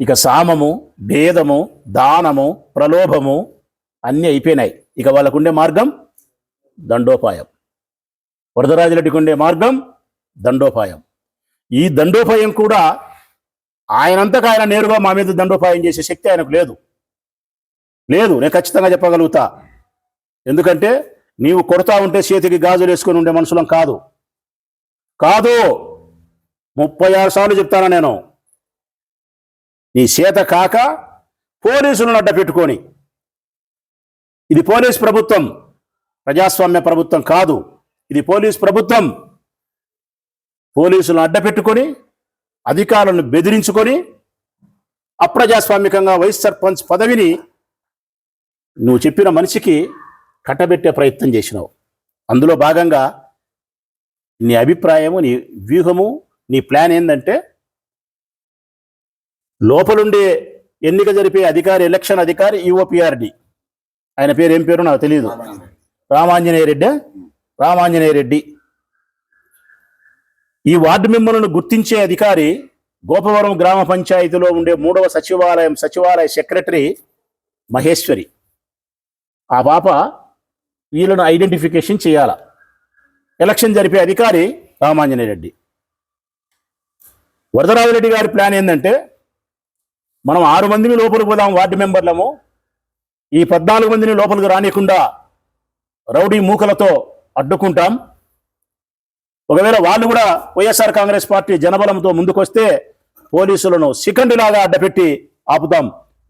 ఇక సామము భేదము దానము ప్రలోభము అన్నీ అయిపోయినాయి. ఇక వాళ్ళకుండే మార్గం దండోపాయం. వరదరాజులకి ఉండే మార్గం దండోపాయం. ఈ దండోపాయం కూడా ఆయనంతకు ఆయన నేరుగా మా మీద దండోపాయం చేసే శక్తి ఆయనకు లేదు. లేదు నేను ఖచ్చితంగా చెప్పగలుగుతా. ఎందుకంటే నీవు కొడతా ఉంటే చేతికి గాజులు వేసుకొని ఉండే మనుషులం కాదు. కాదు ముప్పై ఆరు సార్లు చెప్తాను నేను. నీ చేత కాక పోలీసులను అడ్డ పెట్టుకొని. ఇది పోలీస్ ప్రభుత్వం ప్రజాస్వామ్య ప్రభుత్వం కాదు ఇది పోలీస్ ప్రభుత్వం. పోలీసులను అడ్డ పెట్టుకొని అధికారులను బెదిరించుకొని అప్రజాస్వామికంగా వైస్ సర్పంచ్ పదవిని నువ్వు చెప్పిన మనిషికి కట్టబెట్టే ప్రయత్నం చేసినావు. అందులో భాగంగా నీ అభిప్రాయము నీ వ్యూహము నీ ప్లాన్ ఏంటంటే లోపలుండే ఎన్నిక జరిపే అధికారి ఎలక్షన్ అధికారి ఈఓపిఆర్డి ఆయన పేరు ఏం పేరు నాకు తెలియదు రామాంజనేయ రెడ్డి రామాంజనేయ రెడ్డి. ఈ వార్డు మెంబర్లను గుర్తించే అధికారి గోపవరం గ్రామ పంచాయతీలో ఉండే మూడవ సచివాలయం సచివాలయ సెక్రటరీ మహేశ్వరి. ఆ పాప వీళ్ళను ఐడెంటిఫికేషన్ చేయాల. ఎలక్షన్ జరిపే అధికారి రామాంజనేయ రెడ్డి. వరదరాజరెడ్డి గారి ప్లాన్ ఏంటంటే మనం ఆరు మందిని లోపలికి పోదాం వార్డు మెంబర్లము. ఈ పద్నాలుగు మందిని లోపలికి రానియకుండా రౌడీ మూకలతో అడ్డుకుంటాం. ఒకవేళ వాళ్ళు కూడా వైఎస్ఆర్ కాంగ్రెస్ పార్టీ జనబలంతో ముందుకొస్తే పోలీసులను శిఖండిలాగా అడ్డపెట్టి ఆపుదాం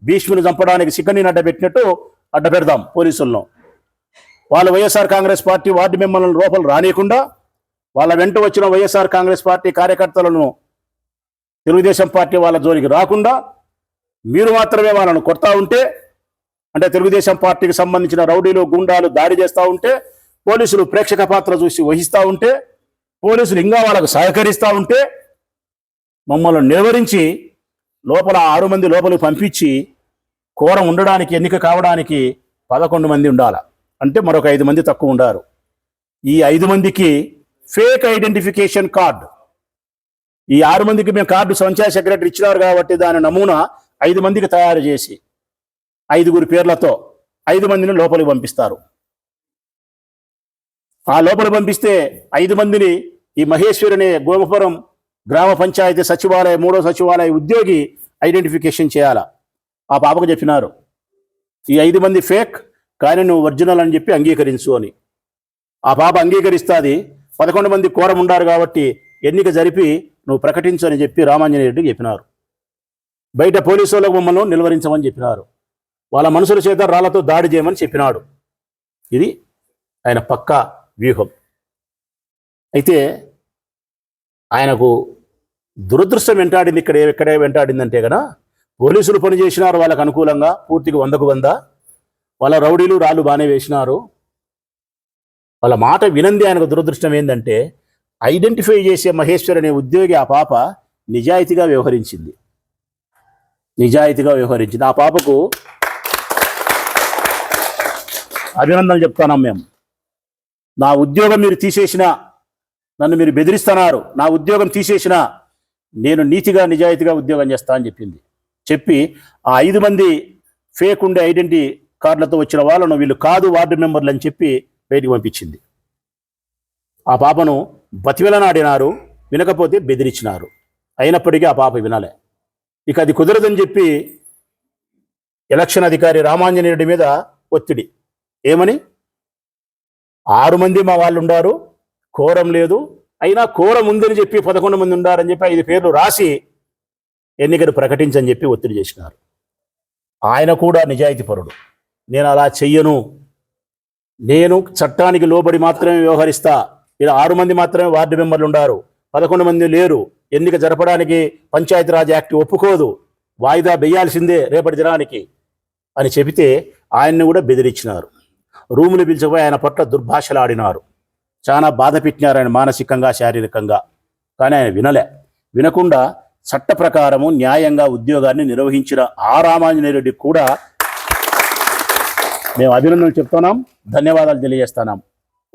భీష్ముని చంపడానికి సికండిని అడ్డపెట్టినట్టు అడ్డపెడదాం పోలీసులను. వాళ్ళు వైఎస్ఆర్ కాంగ్రెస్ పార్టీ వార్డు మెంబర్లను లోపల రానియకుండా వాళ్ళ వెంట వచ్చిన వైఎస్ఆర్ కాంగ్రెస్ పార్టీ కార్యకర్తలను తెలుగుదేశం పార్టీ వాళ్ళ జోలికి రాకుండా మీరు మాత్రమే వాళ్ళను కొడతా ఉంటే అంటే తెలుగుదేశం పార్టీకి సంబంధించిన రౌడీలు గుండాలు దాడి చేస్తూ ఉంటే పోలీసులు ప్రేక్షక పాత్ర చూసి వహిస్తూ ఉంటే పోలీసులు ఇంకా వాళ్ళకు సహకరిస్తూ ఉంటే మమ్మల్ని నిలవరించి లోపల ఆరు మంది లోపలికి పంపించి కోరం ఉండడానికి ఎన్నిక కావడానికి పదకొండు మంది ఉండాల. అంటే మరొక ఐదు మంది తక్కువ ఉండారు. ఈ ఐదు మందికి ఫేక్ ఐడెంటిఫికేషన్ కార్డు. ఈ ఆరు మందికి మేము కార్డు సంచార సెక్రటరీ ఇచ్చినారు కాబట్టి దాని నమూనా ఐదు మందికి తయారు చేసి ఐదుగురు పేర్లతో ఐదు మందిని లోపలికి పంపిస్తారు. ఆ లోపలికి పంపిస్తే ఐదు మందిని ఈ మహేశ్వరునే గోమపురం గ్రామ పంచాయతీ సచివాలయ మూడో సచివాలయ ఉద్యోగి ఐడెంటిఫికేషన్ చేయాల? ఆ పాపకు చెప్పినారు. ఈ ఐదు మంది ఫేక్ కానీ నువ్వు ఒరిజినల్ అని చెప్పి అంగీకరించు అని. ఆ పాప అంగీకరిస్తాది. పదకొండు మంది కోరం ఉండారు కాబట్టి ఎన్నిక జరిపి నువ్వు ప్రకటించు అని చెప్పి రామాంజనేయ రెడ్డికి చెప్పినారు. బయట పోలీసు వాళ్ళకు మమ్మల్ని నిలువరించమని చెప్పినారు. వాళ్ళ మనుషుల చేత రాళ్ళతో దాడి చేయమని చెప్పినాడు. ఇది ఆయన పక్కా వ్యూహం. అయితే ఆయనకు దురదృష్టం వెంటాడింది ఇక్కడ ఎక్కడే వెంటాడిందంటే కదా పోలీసులు పనిచేసినారు వాళ్ళకు అనుకూలంగా పూర్తిగా వందకు వంద. వాళ్ళ రౌడీలు రాళ్ళు బాగానే వేసినారు. వాళ్ళ మాట వినంది ఆయనకు దురదృష్టం ఏంటంటే ఐడెంటిఫై చేసే మహేశ్వర్ అనే ఉద్యోగి ఆ పాప నిజాయితీగా వ్యవహరించింది. నిజాయితీగా వ్యవహరించింది. ఆ పాపకు అభినందనలు చెప్తున్నాం మేము. నా ఉద్యోగం మీరు తీసేసిన నన్ను మీరు బెదిరిస్తున్నారు. నా ఉద్యోగం తీసేసిన నేను నీతిగా నిజాయితీగా ఉద్యోగం చేస్తా అని చెప్పింది. చెప్పి ఆ ఐదు మంది ఫేక్ ఉండే ఐడెంటిటీ కార్డులతో వచ్చిన వాళ్ళను వీళ్ళు కాదు వార్డు మెంబర్లు అని చెప్పి బయటికి పంపించింది. ఆ పాపను బతివెలనాడినారు వినకపోతే బెదిరించినారు. అయినప్పటికీ ఆ పాప వినాలే. ఇక అది కుదరదని చెప్పి ఎలక్షన్ అధికారి రామాంజనేయుడి మీద ఒత్తిడి. ఏమని? ఆరు మంది మా వాళ్ళు ఉండారు కోరం లేదు. అయినా కోరం ఉందని చెప్పి పదకొండు మంది ఉండారని చెప్పి ఐదు పేర్లు రాసి ఎన్నికలు ప్రకటించని చెప్పి ఒత్తిడి చేసినారు. ఆయన కూడా నిజాయితీపరుడు నేను అలా చెయ్యను. నేను చట్టానికి లోబడి మాత్రమే వ్యవహరిస్తా. ఇలా ఆరు మంది మాత్రమే వార్డు మెంబర్లు ఉండారు. పదకొండు మంది లేరు. ఎన్నిక జరపడానికి పంచాయతీరాజ్ యాక్ట్ ఒప్పుకోదు. వాయిదా వేయాల్సిందే రేపటి దినానికి అని చెబితే ఆయన్ని కూడా బెదిరించినారు. రూములు పిలిచిపోయి ఆయన పట్ల దుర్భాషలాడినారు. చాలా బాధ పెట్టినారు ఆయన మానసికంగా శారీరకంగా. కానీ ఆయన వినలే. వినకుండా చట్ట ప్రకారము న్యాయంగా ఉద్యోగాన్ని నిర్వహించిన ఆ రామాంజనేయుడి కూడా మేము అభినందనలు చెప్తున్నాం. ధన్యవాదాలు తెలియజేస్తున్నాం.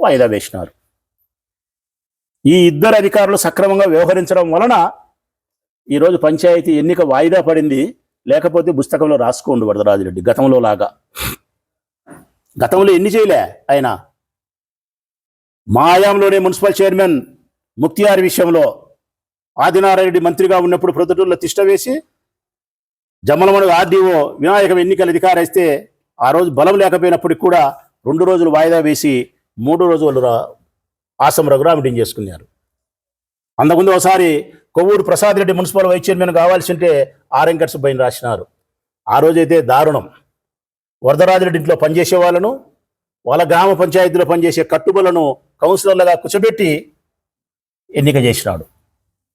వాయిదా వేసినారు. ఈ ఇద్దరు అధికారులు సక్రమంగా వ్యవహరించడం వలన ఈరోజు పంచాయతీ ఎన్నిక వాయిదా పడింది. లేకపోతే పుస్తకంలో రాసుకోండి వరదరాజిరెడ్డి గతంలో లాగా. గతంలో ఎన్ని చేయలే ఆయన? మా హయాంలోనే మున్సిపల్ చైర్మన్ ముక్తియార్ విషయంలో ఆదినారాయణరెడ్డి మంత్రిగా ఉన్నప్పుడు ప్రొద్దుటూరులో తిష్ట వేసి ఆర్డీఓ వినాయక ఎన్నికల అధికారం ఇస్తే ఆ రోజు బలం లేకపోయినప్పటికి కూడా రెండు రోజులు వాయిదా వేసి మూడు రోజులు రా- ఆసం డీన్ చేసుకున్నారు. అంతకుముందు ఒకసారి Kovvuru Prasad Reddy municipal vice chairman కావాల్సి ఉంటే ఆర్ఎంకర్ సుబ్బయ్యని రాసినారు. ఆ రోజైతే దారుణం. వరదరాజరెడ్డి ఇంట్లో పనిచేసే వాళ్ళను వాళ్ళ గ్రామ పంచాయతీలో పనిచేసే కట్టుబలను కౌన్సిలర్లుగా కూర్చోబెట్టి ఎన్నిక చేసినాడు.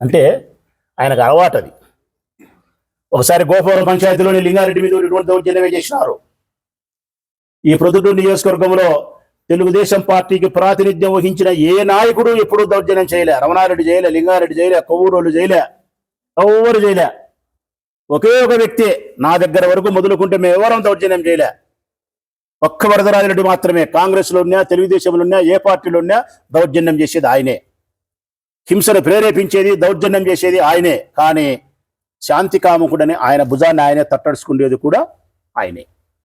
అంటే ఆయనకు అలవాటు అది. ఒకసారి గోపాల పంచాయతీలోని లింగారెడ్డి మీద దౌర్జన్యమే చేసినారు. ఈ ప్రొద్దుటూరు నియోజకవర్గంలో తెలుగుదేశం పార్టీకి ప్రాతినిధ్యం వహించిన ఏ నాయకుడు ఎప్పుడూ దౌర్జన్యం చేయలే. రమణారెడ్డి చేయలే లింగారెడ్డి చేయలే కొవ్వూరోళ్ళు చేయలే ఎవరు చేయలే. ఒకే ఒక వ్యక్తి నా దగ్గర వరకు మొదలుకుంటే మేము ఎవరం దౌర్జన్యం చేయలే. ఒక్క వరదరాజరెడ్డి మాత్రమే. కాంగ్రెస్లో ఉన్నా తెలుగుదేశంలో ఉన్నా ఏ పార్టీలో ఉన్నా దౌర్జన్యం చేసేది ఆయనే. హింసను ప్రేరేపించేది దౌర్జన్యం చేసేది ఆయనే. కానీ శాంతి కాముకుడని ఆయన భుజాన్ని ఆయనే తట్టడుచుకునేది కూడా ఆయనే.